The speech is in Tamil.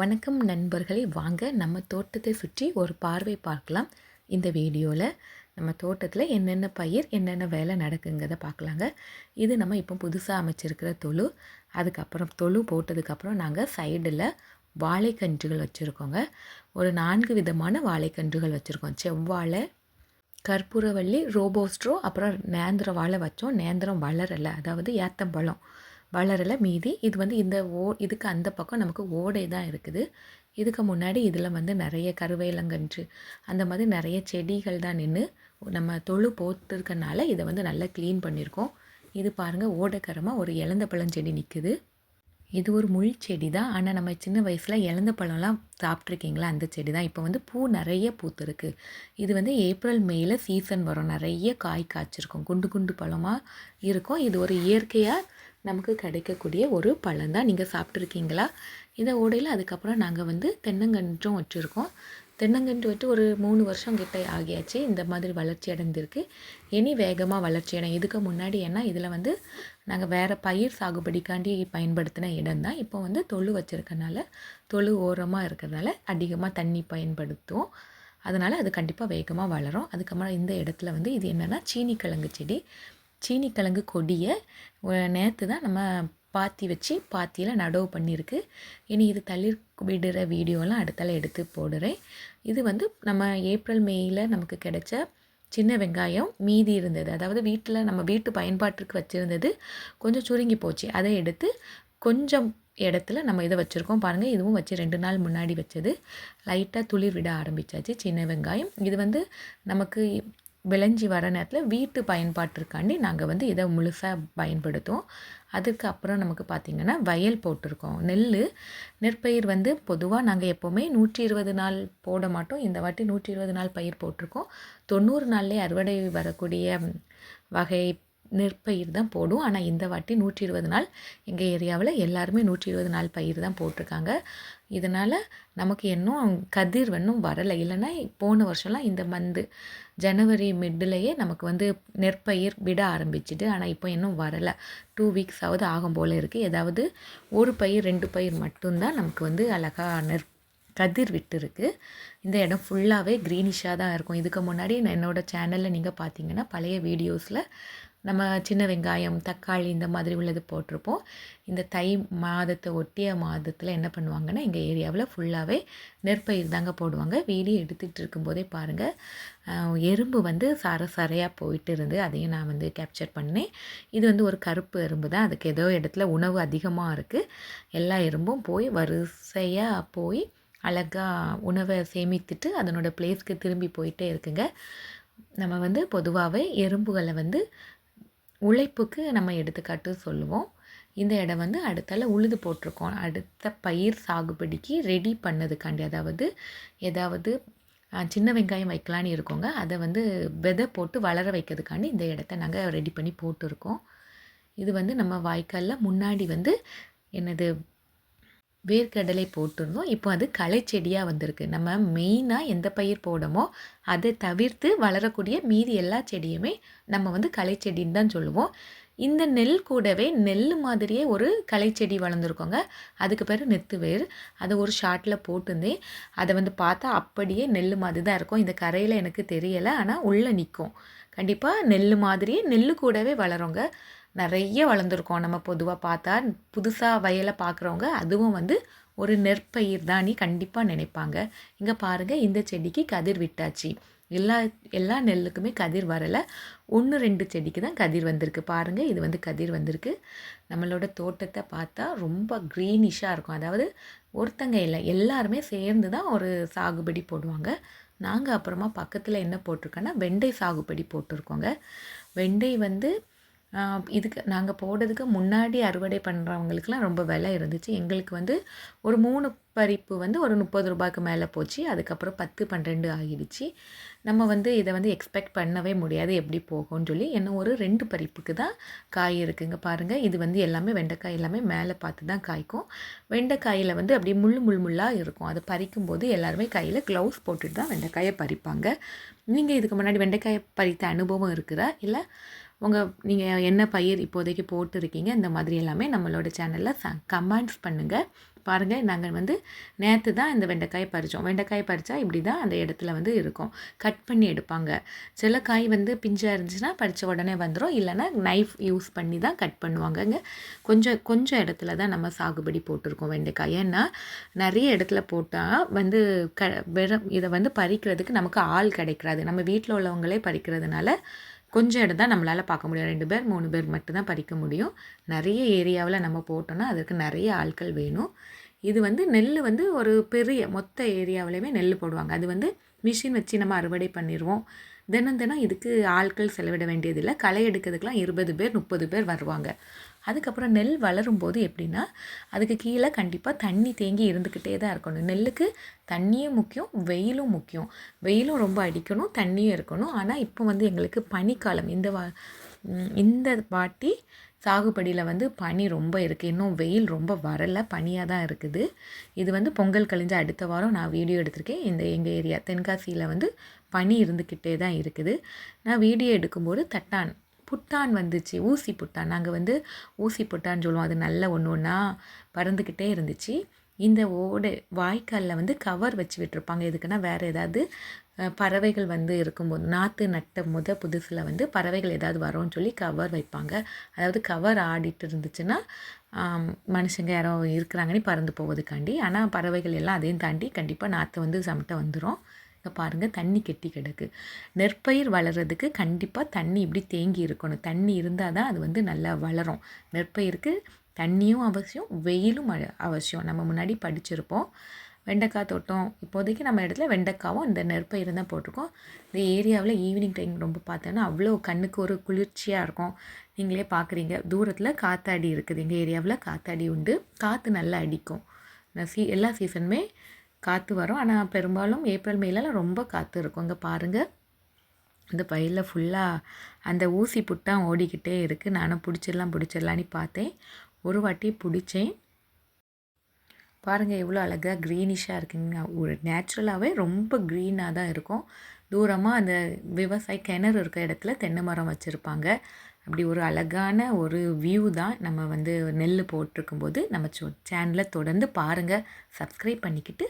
வணக்கம் நண்பர்களே. வாங்க நம்ம தோட்டத்தை சுற்றி ஒரு பார்வை பார்க்கலாம். இந்த வீடியோவில் நம்ம தோட்டத்தில் என்னென்ன பயிர் என்னென்ன வேலை நடக்குங்கிறத பார்க்கலாங்க. இது நம்ம இப்போ புதுசாக அமைச்சிருக்கிற தொழு. அதுக்கப்புறம் தொழு போட்டதுக்கப்புறம் நாங்கள் சைடில் வாழைக்கன்றுகள் வச்சுருக்கோங்க. ஒரு நான்கு விதமான வாழைக்கன்றுகள் வச்சுருக்கோம். செவ்வாழை கற்பூரவள்ளி ரோபோஸ்ட்ரோ அப்புறம் நேந்திர வாழை வச்சோம். நேந்திரம் வளரலை. அதாவது ஏத்தம்பழம். வளரலை மீதி. இது வந்து இந்த ஓ இதுக்கு அந்த பக்கம் நமக்கு ஓடை தான் இருக்குது. இதுக்கு முன்னாடி இதில் வந்து நிறைய கருவேலங்கன்று அந்த மாதிரி நிறைய செடிகள் தான் நின்று நம்ம தொழு போட்டிருக்கனால இதை வந்து நல்லா க்ளீன் பண்ணியிருக்கோம் இது பாருங்கள் ஓடைக்கரமாக ஒரு இழந்த பழஞ்செடி நிற்குது இது ஒரு முள் செடி தான். ஆனால் நம்ம சின்ன வயசில் இழந்த பழம்லாம் சாப்பிட்ருக்கீங்களா அந்த செடி தான். இப்போ வந்து பூ நிறைய பூத்துருக்கு. இது வந்து ஏப்ரல் மேயில் சீசன் வரும். நிறைய காய் காய்ச்சிருக்கும். குண்டு குண்டு பழமாக இருக்கும். இது ஒரு இயற்கையாக நமக்கு கிடைக்கக்கூடிய ஒரு பழம் தான். நீங்கள் சாப்பிட்ருக்கீங்களா இந்த ஓடையில் அதுக்கப்புறம் நாங்கள் வந்து தென்னங்கன்றும் வச்சுருக்கோம். தென்னங்கன்று வச்சு ஒரு மூணு வருஷம் கிட்ட ஆகியாச்சு. இந்த மாதிரி வளர்ச்சி அடைந்திருக்கு. இனி வேகமாக வளர்ச்சி அடையும் இதுக்கு முன்னாடி ஏன்னா இதில் வந்து நாங்கள் வேறு பயிர் சாகுபடிக்காண்டி பயன்படுத்தின இடம் தான். இப்போ வந்து தொழு வச்சுருக்கனால தொழு ஓரமாக இருக்கிறதுனால அதிகமாக தண்ணி பயன்படுத்துவோம். அதனால் அது கண்டிப்பாக வேகமாக வளரும். அதுக்கப்புறம் இந்த இடத்துல வந்து இது என்னென்னா சீனி கிழங்கு செடி. சீனி கிழங்கு கொடியை நேற்று தான் நம்ம பாத்தி வச்சு பாத்தியில் நடவு பண்ணியிருக்கு. இனி இது தளிர் விடுற வீடியோலாம் அடுத்தால எடுத்து போடுறேன். இது வந்து நம்ம ஏப்ரல் மேயில் நமக்கு கிடைச்ச சின்ன வெங்காயம் மீதி இருந்தது. அதாவது வீட்டில் நம்ம வீட்டு பயன்பாட்டிற்கு வச்சுருந்தது கொஞ்சம் சுருங்கி போச்சு. அதை எடுத்து கொஞ்சம் இடத்துல நம்ம இதை வச்சுருக்கோம். பாருங்கள் இதுவும் வச்சு ரெண்டு நாள் முன்னாடி வச்சது. லைட்டாக துளிர் விட ஆரம்பித்தாச்சு சின்ன வெங்காயம். இது வந்து நமக்கு விளைஞ்சி வர நேரத்தில் வீட்டு பயன்பாட்டிற்காண்டி நாங்கள் வந்து இதை முழுசாக பயன்படுத்துவோம். அதுக்கப்புறம் நமக்கு பார்த்திங்கன்னா வயல் போட்டிருக்கோம். நெல் நெற்பயிர் வந்து பொதுவாக நாங்கள் எப்போவுமே நூற்றி இருபது நாள் போட மாட்டோம். இந்த வாட்டி நூற்றி இருபது நாள் பயிர் போட்டிருக்கோம். தொண்ணூறு நாள்லேயே அறுவடை வரக்கூடிய வகை நெற்பயிர் தான் போடும் ஆனால் இந்த வாட்டி நூற்றி இருபது நாள் எங்கள் ஏரியாவில் எல்லாருமே நூற்றி இருபது நாள் பயிர் தான் போட்டிருக்காங்க. இதனால் நமக்கு இன்னும் கதிர் இன்னும் வரலை. இல்லைன்னா போன வருஷம்லாம் இந்த மந்து ஜனவரி மிட்லேயே நமக்கு வந்து நெற்பயிர் விட ஆரம்பிச்சிட்டு ஆனால் இப்போ இன்னும் வரலை. டூ வீக்ஸாவது ஆகும் போல் இருக்குது ஏதாவது ஒரு பயிர் ரெண்டு பயிர் மட்டும்தான் நமக்கு வந்து அழகாக நெற் கதிர் விட்டுருக்கு. இந்த இடம் ஃபுல்லாகவே க்ரீனிஷாக தான் இருக்கும். இதுக்கு முன்னாடி என்னோடய சேனலில் நீங்கள் பார்த்தீங்கன்னா பழைய வீடியோஸில் நம்ம சின்ன வெங்காயம் தக்காளி இந்த மாதிரி உள்ளது போட்டிருப்போம். இந்த தை மாதத்தை ஒட்டிய மாதத்தில் என்ன பண்ணுவாங்கன்னா எங்கள் ஏரியாவில் ஃபுல்லாகவே நெற்பயிர் தாங்க போடுவாங்க. வீடியோ எடுத்துகிட்டு இருக்கும்போதே பாருங்கள் எறும்பு வந்து சர சரையாக போயிட்டு இருந்து அதையும் நான் வந்து கேப்சர் பண்ணேன். இது வந்து ஒரு கருப்பு எறும்பு தான். அதுக்கு ஏதோ இடத்துல உணவு அதிகமாக இருக்குது எல்லா எறும்பும் போய் வரிசையாக போய் அழகாக உணவை சேமித்துட்டு அதனோட பிளேஸ்க்கு திரும்பி போயிட்டே இருக்குங்க. நம்ம வந்து பொதுவாகவே எறும்புகளை வந்து உழைப்புக்கு நம்ம எடுத்துக்காட்டு சொல்லுவோம். இந்த இடம் வந்து அடுத்தால உழுது போட்டிருக்கோம். அடுத்த பயிர் சாகுபடிக்கு ரெடி பண்ணதுக்காண்டி அதாவது ஏதாவது சின்ன வெங்காயம் வைக்கலான்னு இருக்கோங்க. அதை வந்து விதை போட்டு வளர வைக்கிறதுக்காண்டி இந்த இடத்த நாங்கள் ரெடி பண்ணி போட்டிருக்கோம். இது வந்து நம்ம வாய்க்காலில் முன்னாடி வந்து என்னது வேர்க்கடலை போட்டிருந்தோம் இப்போ அது களை செடியாக வந்திருக்கு. நம்ம மெயினாக எந்த பயிர் போடமோ அதை தவிர்த்து வளரக்கூடிய மீதி எல்லா செடியுமே நம்ம வந்து களை செடின்னு தான் சொல்லுவோம். இந்த நெல் கூடவே நெல் மாதிரியே ஒரு களைச்செடி வளர்ந்துருக்கோங்க. அதுக்கு பேர் நெத்து வேர் அதை ஒரு ஷார்ட்டில் போட்டிருந்தேன். அதை வந்து பார்த்தா அப்படியே நெல் மாதிரி தான் இருக்கும். இந்த கரையில் எனக்கு தெரியலை. ஆனால் உள்ளே நிற்கும் கண்டிப்பாக நெல் மாதிரியே நெல் கூடவே வளருங்க. நிறைய வளர்ந்துருக்கோம். நம்ம பொதுவாக பார்த்தா புதுசாக வயலை பார்க்குறவங்க அதுவும் வந்து ஒரு நெற்பயிர் தானி. கண்டிப்பாக நினைப்பாங்க. இங்கே பாருங்கள் இந்த செடிக்கு கதிர் விட்டாச்சு. எல்லா எல்லா நெல்லுக்குமே கதிர் வரலை. ஒன்று ரெண்டு செடிக்கு தான் கதிர் வந்திருக்கு. பாருங்கள் இது வந்து கதிர் வந்திருக்கு. நம்மளோட தோட்டத்தை பார்த்தா ரொம்ப க்ரீனிஷாக இருக்கும். அதாவது ஒருத்தங்க இல்லை எல்லாருமே சேர்ந்து தான் ஒரு சாகுபடி போடுவாங்க. நாங்கள் அப்புறமா பக்கத்தில் என்ன போட்டிருக்கோன்னா வெண்டை சாகுபடி போட்டிருக்கோங்க. வெண்டை வந்து இதுக்கு நாங்கள் போடுறதுக்கு முன்னாடி அறுவடை பண்ணுறவங்களுக்குலாம் ரொம்ப விலை இருந்துச்சு. எங்களுக்கு வந்து ஒரு மூணு பறிப்பு வந்து ஒரு முப்பது ரூபாய்க்கு மேலே போச்சு. அதுக்கப்புறம் பத்து பன்னெண்டு ஆகிடுச்சு. நம்ம வந்து இதை வந்து எக்ஸ்பெக்ட் பண்ணவே முடியாது எப்படி போகும்னு சொல்லி. என்ன ஒரு ரெண்டு பறிப்புக்கு தான் காய் இருக்குங்க பாருங்கள் இது வந்து எல்லாமே வெண்டைக்காய் எல்லாமே மேலே பார்த்து தான் காய்க்கும். வெண்டைக்காயில் வந்து அப்படியே முள் முள் முள்ளாக இருக்கும். அதை பறிக்கும்போது எல்லாருமே கையில் க்ளவுஸ் போட்டுட்டு தான் வெண்டைக்காயை பறிப்பாங்க. நீங்கள் இதுக்கு முன்னாடி வெண்டைக்காயை பறித்த அனுபவம் இருக்குதா? இல்லை உங்கள் நீங்கள் என்ன பயிர் இப்போதைக்கு போட்டிருக்கீங்க இந்த மாதிரி எல்லாமே நம்மளோட சேனலில் ச கமெண்ட்ஸ் பண்ணுங்கள் பாருங்கள் நாங்கள் வந்து நேற்று தான் இந்த வெண்டைக்காய் பறித்தோம் வெண்டைக்காய் பறித்தா இப்படி தான் அந்த இடத்துல வந்து இருக்கும். கட் பண்ணி எடுப்பாங்க. சில காய் வந்து பிஞ்சாக இருந்துச்சுன்னா பறித்த உடனே வந்துடும் இல்லைன்னா நைஃப் யூஸ் பண்ணி தான் கட் பண்ணுவாங்கங்க. கொஞ்சம் கொஞ்சம் இடத்துல தான் நம்ம சாகுபடி போட்டிருக்கோம் வெண்டைக்காய். ஏன்னா நிறைய இடத்துல போட்டால் வந்து க வெறும் இதை வந்து பறிக்கிறதுக்கு நமக்கு ஆள் கிடைக்கிறாது நம்ம வீட்டில் உள்ளவங்களே பறிக்கிறதுனால கொஞ்சம் இடம் தான் நம்மளால் பார்க்க முடியும். ரெண்டு பேர் மூணு பேர் மட்டும்தான் பறிக்க முடியும். நிறைய ஏரியாவில் நம்ம போட்டோன்னா அதுக்கு நிறைய ஆட்கள் வேணும். இது வந்து நெல் வந்து ஒரு பெரிய மொத்த ஏரியாவிலையுமே நெல் போடுவாங்க. அது வந்து மிஷின் வச்சு நம்ம அறுவடை பண்ணிடுவோம் தினம் தினம் இதுக்கு ஆட்கள் செலவிட வேண்டியதில்லை. களை எடுக்கிறதுக்கெலாம் இருபது பேர் முப்பது பேர் வருவாங்க. அதுக்கப்புறம் நெல் வளரும் போது எப்படின்னா அதுக்கு கீழே கண்டிப்பாக தண்ணி தேங்கி இருந்துக்கிட்டே தான் இருக்கணும். நெல்லுக்கு தண்ணியும் முக்கியம் வெயிலும் முக்கியம். வெயிலும் ரொம்ப அடிக்கணும் தண்ணியும் இருக்கணும். ஆனால் இப்போ வந்து எங்களுக்கு பனிக்காலம். இந்த வா இந்த வாட்டி சாகுபடியில் வந்து பனி ரொம்ப இருக்குது இன்னும் வெயில் ரொம்ப வரலை. பனியாக தான் இருக்குது. இது வந்து பொங்கல் கழிஞ்ச அடுத்த வாரம் நான் வீடியோ எடுத்திருக்கேன். இந்த எங்கள் ஏரியா தென்காசியில் வந்து பனி இருந்துக்கிட்டே தான் இருக்குது. நான் வீடியோ எடுக்கும்போது தட்டான் புட்டான் வந்துச்சு ஊசி புட்டான். நாங்கள் வந்து ஊசி புட்டான்னு சொல்லுவோம். அது நல்ல ஒன்று ஒன்றா பறந்துக்கிட்டே இருந்துச்சு. இந்த ஓடு வாய்க்காலில் வந்து கவர் வச்சு விட்டுருப்பாங்க. எதுக்குன்னா வேறு ஏதாவது பறவைகள் வந்து இருக்கும்போது நாற்று நட்ட முத புதுசில் வந்து பறவைகள் ஏதாவது வரும்னு சொல்லி கவர் வைப்பாங்க. அதாவது கவர் ஆடிட்டு இருந்துச்சுன்னா மனுஷங்க யாரோ இருக்கிறாங்கன்னு பறந்து போவதுக்காண்டி. ஆனால் பறவைகள் எல்லாம் அதையும் தாண்டி கண்டிப்பாக நாற்று வந்து சமட்ட வந்துடும் இங்கே பாருங்கள் தண்ணி கெட்டி கிடக்கு. நெற்பயிர் வளர்கிறதுக்கு கண்டிப்பாக தண்ணி இப்படி தேங்கி இருக்கணும். தண்ணி இருந்தால் தான் அது வந்து நல்லா வளரும். நெற்பயிருக்கு தண்ணியும் அவசியம் வெயிலும் அவசியம். நம்ம முன்னாடி படிச்சிருப்போம். வெண்டைக்காய் தோட்டம் இப்போதைக்கு நம்ம இடத்துல வெண்டைக்காவும் இந்த நெற்பயிர் தான் போட்டிருக்கோம். இந்த ஏரியாவில் ஈவினிங் டைம் ரொம்ப பார்த்தோன்னா அவ்வளோ கண்ணுக்கு ஒரு குளிர்ச்சியாக இருக்கும். நீங்களே பார்க்குறீங்க தூரத்தில் காத்தாடி இருக்குது. எங்கள் ஏரியாவில் காத்தாடி உண்டு. காற்று நல்லா அடிக்கும். சீ எல்லா சீசனுமே காற்று வரும். ஆனால் பெரும்பாலும் ஏப்ரல் மேலெலாம் ரொம்ப காற்று இருக்கும். இங்கே பாருங்கள் அந்த பயிரில் ஃபுல்லாக அந்த ஊசி புட்டான் ஓடிக்கிட்டே இருக்குது நானும் பிடிச்சிடலாம் பிடிச்சிடலான்னு பார்த்தேன். ஒரு வாட்டி பிடிச்சேன். பாருங்கள் எவ்வளோ அழகாக க்ரீனிஷாக இருக்குங்க. ஒரு நேச்சுரலாகவே ரொம்ப க்ரீனாக தான் இருக்கும். தூரமாக அந்த விவசாய கிணறு இருக்க இடத்துல தென்னை மரம் வச்சுருப்பாங்க. அப்படி ஒரு அழகான ஒரு வியூ தான் நம்ம வந்து நெல் போட்டிருக்கும்போது நம்ம சேனலை தொடர்ந்து பாருங்கள் சப்ஸ்கிரைப் பண்ணிக்கிட்டு